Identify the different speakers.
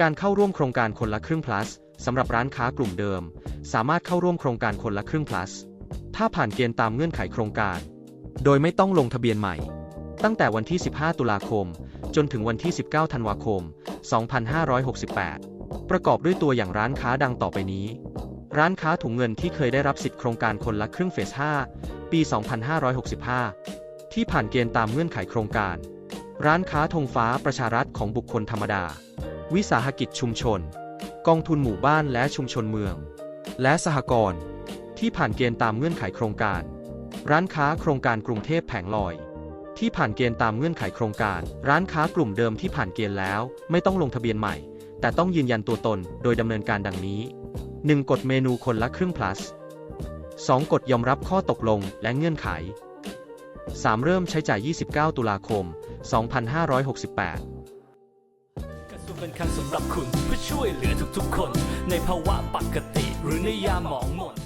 Speaker 1: การเข้าร่วมโครงการคนละครึ่ง plus สำหรับร้านค้ากลุ่มเดิม สามารถเข้าร่วมโครงการคนละครึ่ง plus ถ้าผ่านเกณฑ์ตามเงื่อนไขโครงการ โดยไม่ต้องลงทะเบียนใหม่ ตั้งแต่วันที่ 15 ตุลาคม จนถึงวันที่ 19 ธันวาคม 2568 ประกอบด้วยตัวอย่างร้านค้าดังต่อไปนี้ ร้านค้าถุงเงินที่เคยได้รับสิทธิโครงการคนละครึ่งเฟส 5 ปี 2565 ที่ผ่านเกณฑ์ตามเงื่อนไขโครงการ ร้านค้าธงฟ้าประชารัฐของบุคคลธรรมดา วิสาหกิจชุมชน กองทุนหมู่บ้านและชุมชนเมือง และสหกรณ์ที่ผ่านเกณฑ์ตามเงื่อนไขโครงการ ร้านค้าโครงการกรุงเทพแผงลอย ที่ผ่านเกณฑ์ตามเงื่อนไขโครงการ ร้านค้ากลุ่มเดิมที่ผ่านเกณฑ์แล้ว ไม่ต้องลงทะเบียนใหม่ แต่ต้องยืนยันตัวตนโดยดำเนินการดังนี้ 1. กดเมนูคนละครึ่ง plus 2. กดยอมรับข้อตกลงและเงื่อนไข 3. เริ่มใช้จ่าย 29 ตุลาคม 2568
Speaker 2: กระ ทรวงการคลังสำหรับคุณเพื่อช่วยเหลือทุกๆคน ในภาวะปกติหรือในยามหมองหม่น